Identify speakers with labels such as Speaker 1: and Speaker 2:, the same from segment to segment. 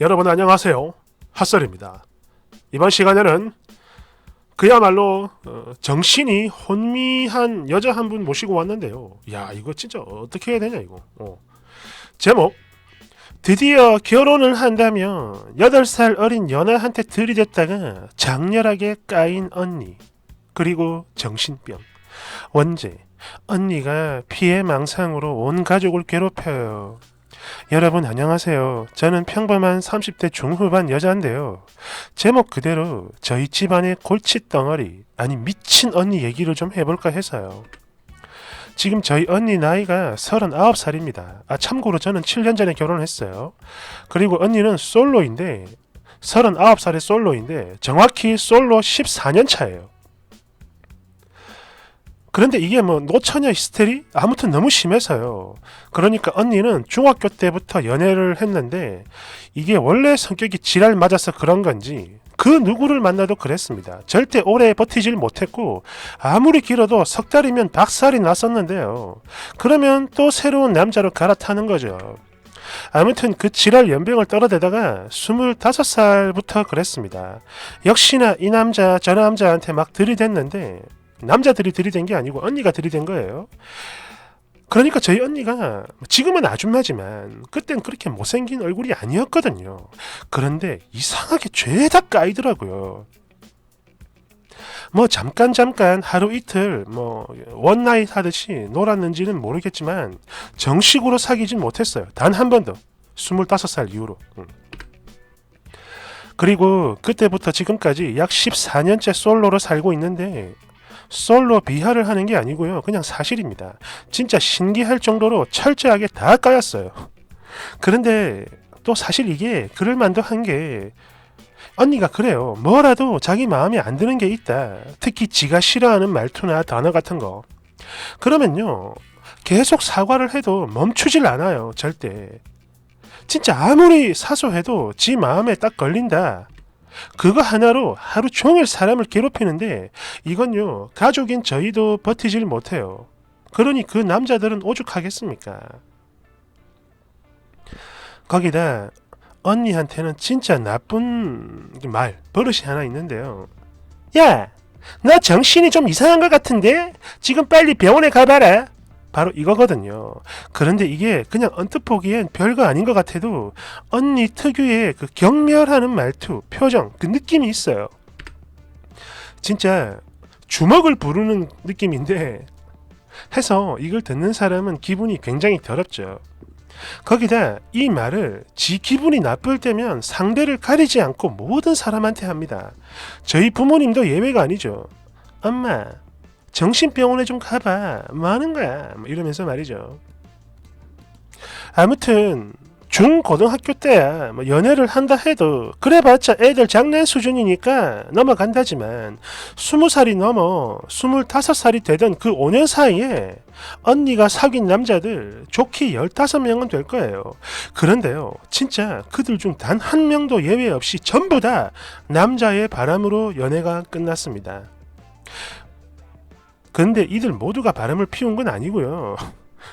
Speaker 1: 여러분 안녕하세요. 핫설입니다. 이번 시간에는 그야말로 어, 정신이 혼미한 여자 한 분 모시고 왔는데요. 야 이거 진짜 어떻게 해야 되냐 이거. 어. 제목 드디어 결혼을 한다면 8살 어린 연하한테 들이댔다가 장렬하게 까인 언니 그리고 정신병 원제 언니가 피해 망상으로 온 가족을 괴롭혀요. 여러분 안녕하세요. 저는 평범한 30대 중후반 여자인데요. 제목 그대로 저희 집안의 골칫덩어리 아니 미친 언니 얘기를 좀 해볼까 해서요. 지금 저희 언니 나이가 39살입니다. 아 참고로 저는 7년 전에 결혼했어요. 그리고 언니는 솔로인데 39살의 솔로인데 정확히 솔로 14년 차예요. 그런데 이게 뭐 노처녀 히스테리? 아무튼 너무 심해서요. 그러니까 언니는 중학교 때부터 연애를 했는데 이게 원래 성격이 지랄 맞아서 그런 건지 그 누구를 만나도 그랬습니다. 절대 오래 버티질 못했고 아무리 길어도 석 달이면 박살이 났었는데요. 그러면 또 새로운 남자로 갈아타는 거죠. 아무튼 그 지랄 연병을 떨어대다가 25살부터 그랬습니다. 역시나 이 남자 저 남자한테 막 들이댔는데 남자들이 들이댄 게 아니고 언니가 들이댄 거예요. 그러니까 저희 언니가 지금은 아줌마지만 그땐 그렇게 못생긴 얼굴이 아니었거든요. 그런데 이상하게 죄다 까이더라고요. 뭐 잠깐 잠깐 하루 이틀 뭐 원나잇 하듯이 놀았는지는 모르겠지만 정식으로 사귀진 못했어요. 단 한 번도. 25살 이후로. 음. 그리고 그때부터 지금까지 약 14년째 솔로로 살고 있는데 솔로 비하를 하는 게 아니고요. 그냥 사실입니다. 진짜 신기할 정도로 철저하게 다 까였어요. 그런데 또 사실 이게 그럴 만도 한 게 언니가 그래요. 뭐라도 자기 마음에 안 드는 게 있다. 특히 지가 싫어하는 말투나 단어 같은 거. 그러면요. 계속 사과를 해도 멈추질 않아요. 절대. 진짜 아무리 사소해도 지 마음에 딱 걸린다. 그거 하나로 하루 종일 사람을 괴롭히는데 이건요 가족인 저희도 버티질 못해요. 그러니 그 남자들은 오죽하겠습니까? 거기다 언니한테는 진짜 나쁜 말 버릇이 하나 있는데요. 야, 너 정신이 좀 이상한 것 같은데 지금 빨리 병원에 가봐라. 바로 이거거든요. 그런데 이게 그냥 언뜻 보기엔 별거 아닌 것 같아도 언니 특유의 그 경멸하는 말투, 표정, 그 느낌이 있어요. 진짜 주먹을 부르는 느낌인데 해서 이걸 듣는 사람은 기분이 굉장히 더럽죠. 거기다 이 말을 지 기분이 나쁠 때면 상대를 가리지 않고 모든 사람한테 합니다. 저희 부모님도 예외가 아니죠. 엄마, 정신병원에 좀 가봐. 뭐 하는 거야? 뭐 이러면서 말이죠. 아무튼 중고등학교 때야 뭐 연애를 한다 해도 그래봤자 애들 장난 수준이니까 넘어간다지만 스무 살이 넘어 스물다섯 살이 되던 그 5년 사이에 언니가 사귄 남자들 좋게 15명은 될 거예요. 그런데요, 진짜 그들 중 단 한 명도 예외 없이 전부 다 남자의 바람으로 연애가 끝났습니다. 근데 이들 모두가 바람을 피운 건 아니고요.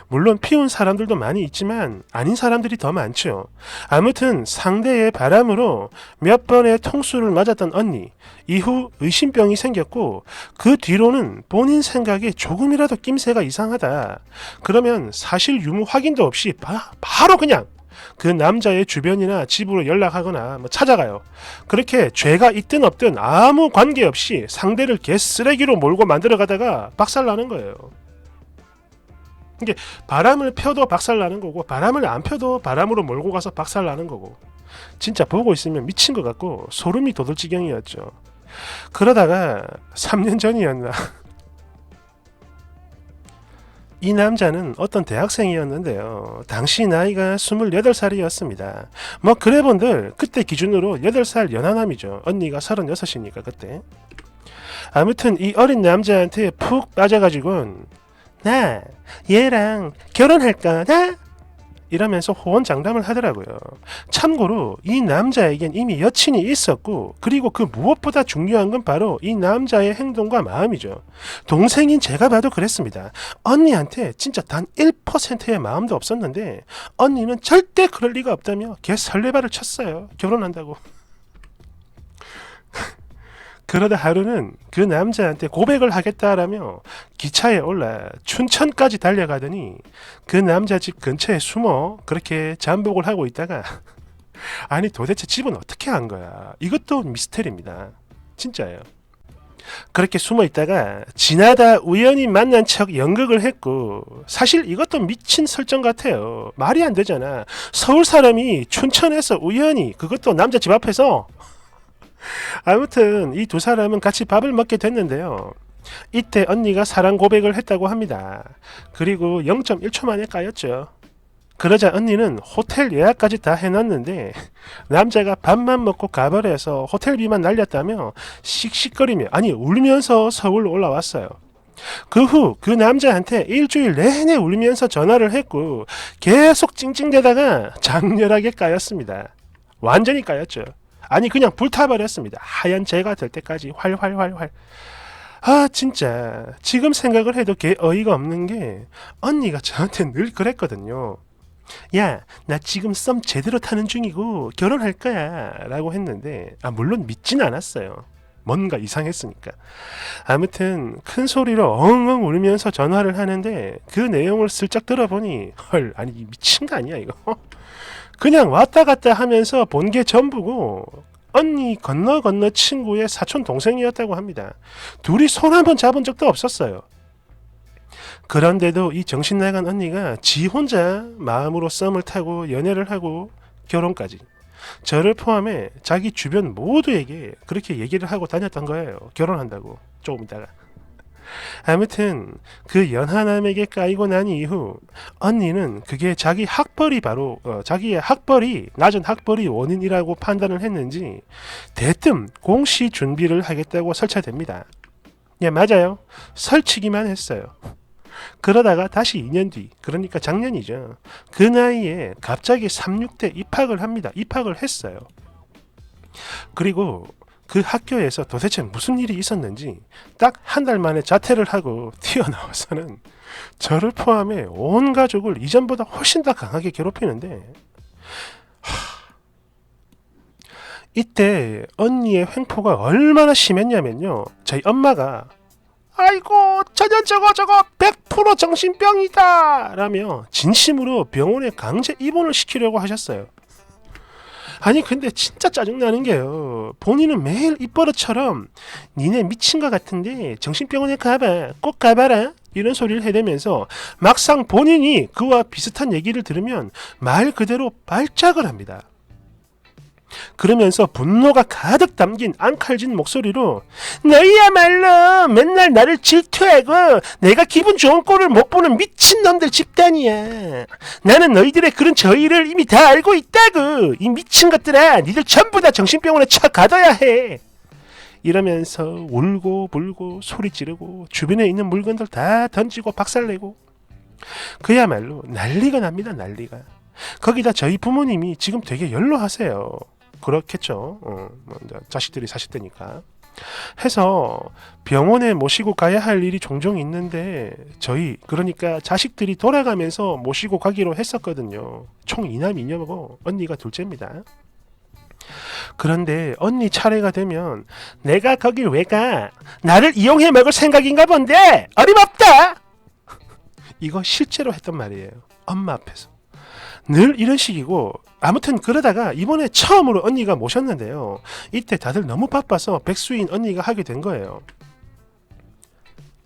Speaker 1: 물론 피운 사람들도 많이 있지만 아닌 사람들이 더 많죠. 아무튼 상대의 바람으로 몇 번의 통수를 맞았던 언니. 이후 의심병이 생겼고 그 뒤로는 본인 생각에 조금이라도 낌새가 이상하다. 그러면 사실 유무 확인도 없이 바, 바로 그냥 그 남자의 주변이나 집으로 연락하거나 뭐 찾아가요. 그렇게 죄가 있든 없든 아무 관계없이 상대를 개쓰레기로 몰고 만들어가다가 박살나는 거예요. 이게 바람을 펴도 박살나는 거고 바람을 안 펴도 바람으로 몰고 가서 박살나는 거고 진짜 보고 있으면 미친 것 같고 소름이 돋을 지경이었죠. 그러다가 3년 전이었나 이 남자는 어떤 대학생이었는데요. 당시 나이가 28살이었습니다. 뭐 그래본들 그때 기준으로 8살 연하남이죠. 언니가 36이니까 그때. 아무튼 이 어린 남자한테 푹 빠져가지고는 나 얘랑 결혼할 거다 이러면서 호언 장담을 하더라고요. 참고로 이 남자에겐 이미 여친이 있었고 그리고 그 무엇보다 중요한 건 바로 이 남자의 행동과 마음이죠. 동생인 제가 봐도 그랬습니다. 언니한테 진짜 단 1%의 마음도 없었는데 언니는 절대 그럴 리가 없다며 걔 설레발을 쳤어요. 결혼한다고. 그러다 하루는 그 남자한테 고백을 하겠다라며 기차에 올라 춘천까지 달려가더니 그 남자 집 근처에 숨어 그렇게 잠복을 하고 있다가 아니 도대체 집은 어떻게 한 거야? 이것도 미스테리입니다. 진짜예요. 그렇게 숨어 있다가 지나다 우연히 만난 척 연극을 했고 사실 이것도 미친 설정 같아요. 말이 안 되잖아. 서울 사람이 춘천에서 우연히 그것도 남자 집 앞에서 아무튼 이 두 사람은 같이 밥을 먹게 됐는데요. 이때 언니가 사랑 고백을 했다고 합니다. 그리고 0.1초 만에 까였죠. 그러자 언니는 호텔 예약까지 다 해놨는데 남자가 밥만 먹고 가버려서 호텔비만 날렸다며 씩씩거리며 아니 울면서 서울 올라왔어요. 그후그 남자한테 일주일 내내 울면서 전화를 했고 계속 찡찡대다가 장렬하게 까였습니다. 완전히 까였죠. 아니 그냥 불타버렸습니다. 하얀 재가 될 때까지 활활활활. 아 진짜 지금 생각을 해도 개 어이가 없는 게 언니가 저한테 늘 그랬거든요. 야, 나 지금 썸 제대로 타는 중이고 결혼할 거야. 라고 했는데, 아, 물론 믿진 않았어요. 뭔가 이상했으니까. 아무튼, 큰 소리로 엉엉 울면서 전화를 하는데, 그 내용을 슬쩍 들어보니, 헐, 아니, 미친 거 아니야, 이거? 그냥 왔다 갔다 하면서 본 게 전부고, 언니 건너 건너 친구의 사촌 동생이었다고 합니다. 둘이 손 한 번 잡은 적도 없었어요. 그런데도 이 정신 나간 언니가 지 혼자 마음으로 썸을 타고 연애를 하고 결혼까지 저를 포함해 자기 주변 모두에게 그렇게 얘기를 하고 다녔던 거예요. 결혼한다고 조금 있다가. 아무튼 그 연하남에게 까이고 난 이후 언니는 그게 자기 학벌이 바로 어, 자기의 학벌이 낮은 학벌이 원인이라고 판단을 했는지 대뜸 공시 준비를 하겠다고 설치됩니다. 예 맞아요. 설치기만 했어요. 그러다가 다시 2년 뒤, 그러니까 작년이죠. 그 나이에 갑자기 36대 입학을 합니다. 입학을 했어요. 그리고 그 학교에서 도대체 무슨 일이 있었는지 딱 한 달 만에 자퇴를 하고 튀어나와서는 저를 포함해 온 가족을 이전보다 훨씬 더 강하게 괴롭히는데 하... 이때 언니의 횡포가 얼마나 심했냐면요. 저희 엄마가 아이고 저년 저거 저거 100% 정신병이다 라며 진심으로 병원에 강제 입원을 시키려고 하셨어요. 아니 근데 진짜 짜증나는 게요. 본인은 매일 입버릇처럼 니네 미친 것 같은데 정신병원에 가봐 꼭 가봐라 이런 소리를 해대면서 막상 본인이 그와 비슷한 얘기를 들으면 말 그대로 발작을 합니다. 그러면서 분노가 가득 담긴 앙칼진 목소리로 너희야말로 맨날 나를 질투하고 내가 기분 좋은 꼴을 못 보는 미친놈들 집단이야. 나는 너희들의 그런 저희를 이미 다 알고 있다고. 이 미친 것들아 니들 전부 다 정신병원에 쳐 가둬야 해. 이러면서 울고 불고 소리 지르고 주변에 있는 물건들 다 던지고 박살내고 그야말로 난리가 납니다 난리가 거기다 저희 부모님이 지금 되게 연로하세요 그렇겠죠. 어, 뭐 자식들이 사실 때니까. 해서 병원에 모시고 가야 할 일이 종종 있는데 저희 그러니까 자식들이 돌아가면서 모시고 가기로 했었거든요. 총 2남 2녀고 언니가 둘째입니다. 그런데 언니 차례가 되면 내가 거길 왜 가? 나를 이용해 먹을 생각인가 본데 어림없다. 이거 실제로 했던 말이에요. 엄마 앞에서. 늘 이런 식이고 아무튼 그러다가 이번에 처음으로 언니가 모셨는데요. 이때 다들 너무 바빠서 백수인 언니가 하게 된 거예요.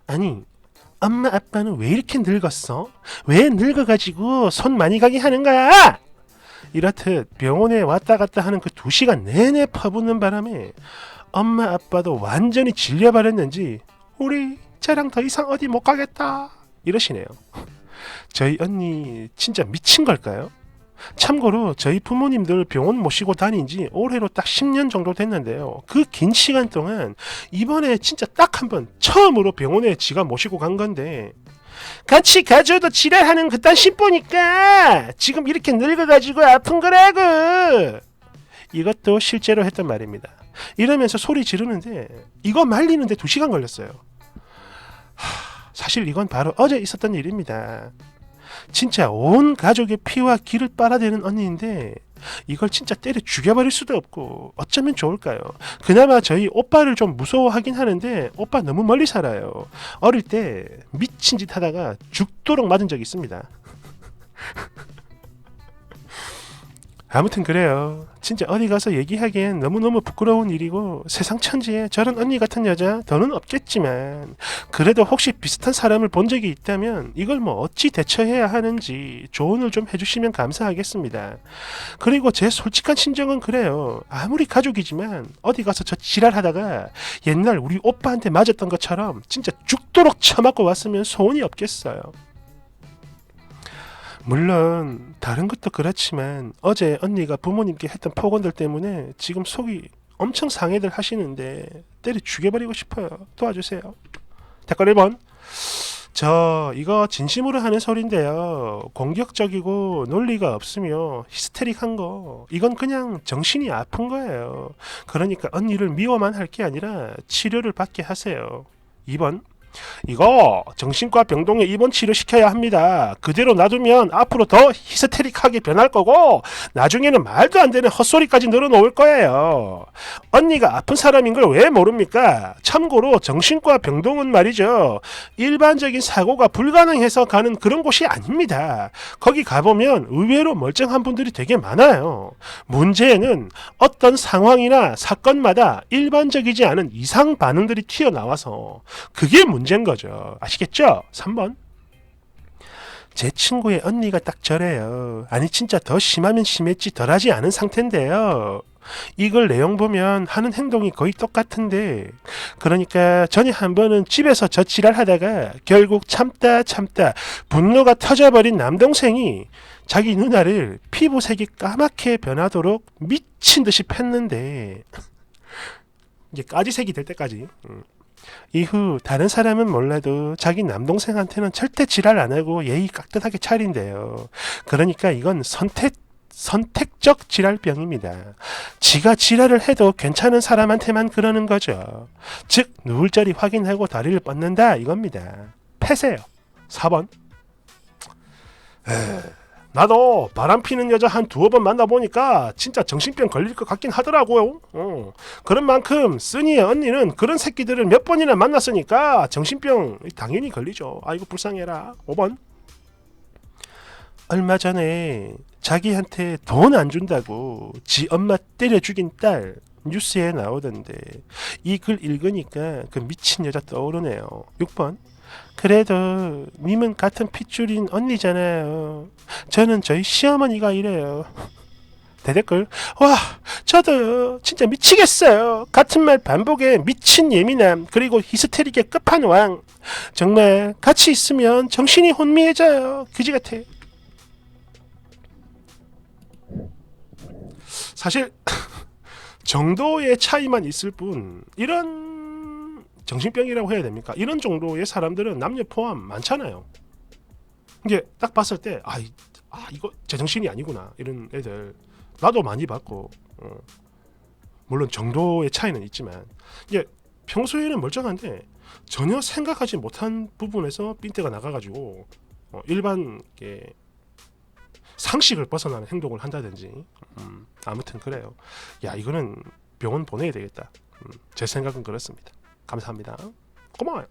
Speaker 1: 아니, 엄마 아빠는 왜 이렇게 늙었어? 왜 늙어가지고 손 많이 가게 하는 거야? 이렇듯 병원에 왔다 갔다 하는 그 두 시간 내내 퍼붓는 바람에 엄마 아빠도 완전히 질려버렸는지 우리 쟤랑 더 이상 어디 못 가겠다 이러시네요. 저희 언니 진짜 미친 걸까요? 참고로 저희 부모님들 병원 모시고 다닌 지 올해로 딱 10년 정도 됐는데요. 그 긴 시간 동안 이번에 진짜 딱 한 번 처음으로 병원에 지가 모시고 간 건데 같이 가져도 지랄하는 그딴 심보니까 지금 이렇게 늙어가지고 아픈 거라고. 이것도 실제로 했던 말입니다. 이러면서 소리 지르는데 이거 말리는데 두 시간 걸렸어요. 하, 사실 이건 바로 어제 있었던 일입니다. 진짜 온 가족의 피와 기를 빨아대는 언니인데 이걸 진짜 때려 죽여버릴 수도 없고 어쩌면 좋을까요? 그나마 저희 오빠를 좀 무서워하긴 하는데 오빠 너무 멀리 살아요. 어릴 때 미친 짓 하다가 죽도록 맞은 적이 있습니다. 아무튼 그래요. 진짜 어디 가서 얘기하기엔 너무너무 부끄러운 일이고 세상 천지에 저런 언니 같은 여자 더는 없겠지만 그래도 혹시 비슷한 사람을 본 적이 있다면 이걸 뭐 어찌 대처해야 하는지 조언을 좀 해주시면 감사하겠습니다. 그리고 제 솔직한 심정은 그래요. 아무리 가족이지만 어디 가서 저 지랄하다가 옛날 우리 오빠한테 맞았던 것처럼 진짜 죽도록 처맞고 왔으면 소원이 없겠어요. 물론 다른 것도 그렇지만 어제 언니가 부모님께 했던 폭언들 때문에 지금 속이 엄청 상해들 하시는데 때려 죽여버리고 싶어요. 도와주세요. 댓글 1번 저 이거 진심으로 하는 소린데요. 공격적이고 논리가 없으며 히스테릭한 거 이건 그냥 정신이 아픈 거예요. 그러니까 언니를 미워만 할 게 아니라 치료를 받게 하세요. 2번 이거 정신과 병동에 입원 치료시켜야 합니다. 그대로 놔두면 앞으로 더 히스테릭하게 변할 거고 나중에는 말도 안 되는 헛소리까지 늘어놓을 거예요. 언니가 아픈 사람인 걸 왜 모릅니까? 참고로 정신과 병동은 말이죠. 일반적인 사고가 불가능해서 가는 그런 곳이 아닙니다. 거기 가보면 의외로 멀쩡한 분들이 되게 많아요. 문제는 어떤 상황이나 사건마다 일반적이지 않은 이상 반응들이 튀어나와서 그게 문제 인 거죠. 아시겠죠? 3번. 제 친구의 언니가 딱 저래요. 아니 진짜 더 심하면 심했지 덜하지 않은 상태인데요. 이걸 내용 보면 하는 행동이 거의 똑같은데 그러니까 전에 한 번은 집에서 저 지랄하다가 결국 참다 참다 분노가 터져버린 남동생이 자기 누나를 피부색이 까맣게 변하도록 미친 듯이 팼는데 이게 까지색이 될 때까지 음. 이후 다른 사람은 몰라도 자기 남동생한테는 절대 지랄 안 하고 예의 깍듯하게 차린대요. 그러니까 이건 선택 선택적 지랄병입니다. 지가 지랄을 해도 괜찮은 사람한테만 그러는 거죠. 즉 누울 자리 확인하고 다리를 뻗는다 이겁니다. 패세요. 4번. 에, 나도 바람 피는 여자 한 두어 번 만나보니까 진짜 정신병 걸릴 것 같긴 하더라고요. 어. 그런 만큼 쓰니의 언니는 그런 새끼들을 몇 번이나 만났으니까 정신병 당연히 걸리죠. 아이고 불쌍해라. 5번. 얼마 전에 자기한테 돈 안 준다고 지 엄마 때려 죽인 딸 뉴스에 나오던데 이 글 읽으니까 그 미친 여자 떠오르네요. 6번. 그래도 님은 같은 핏줄인 언니잖아요. 저는 저희 시어머니가 이래요. 대댓글. 와 저도요. 진짜 미치겠어요. 같은 말 반복에 미친 예민함 그리고 히스테릭의 끝판왕. 정말 같이 있으면 정신이 혼미해져요. 그지 같아. 사실 정도의 차이만 있을 뿐 이런 정신병이라고 해야 됩니까? 이런 정도의 사람들은 남녀 포함 많잖아요. 이게 딱 봤을 때 아, 이- 아 이거 제정신이 아니구나 이런 애들 나도 많이 봤고 어. 물론 정도의 차이는 있지만 이게 평소에는 멀쩡한데 전혀 생각하지 못한 부분에서 삔대가 나가가지고 어, 일반 이게 상식을 벗어나는 행동을 한다든지 음, 아무튼 그래요. 야 이거는 병원 보내야 되겠다. 음, 제 생각은 그렇습니다. 감사합니다. 고마워요.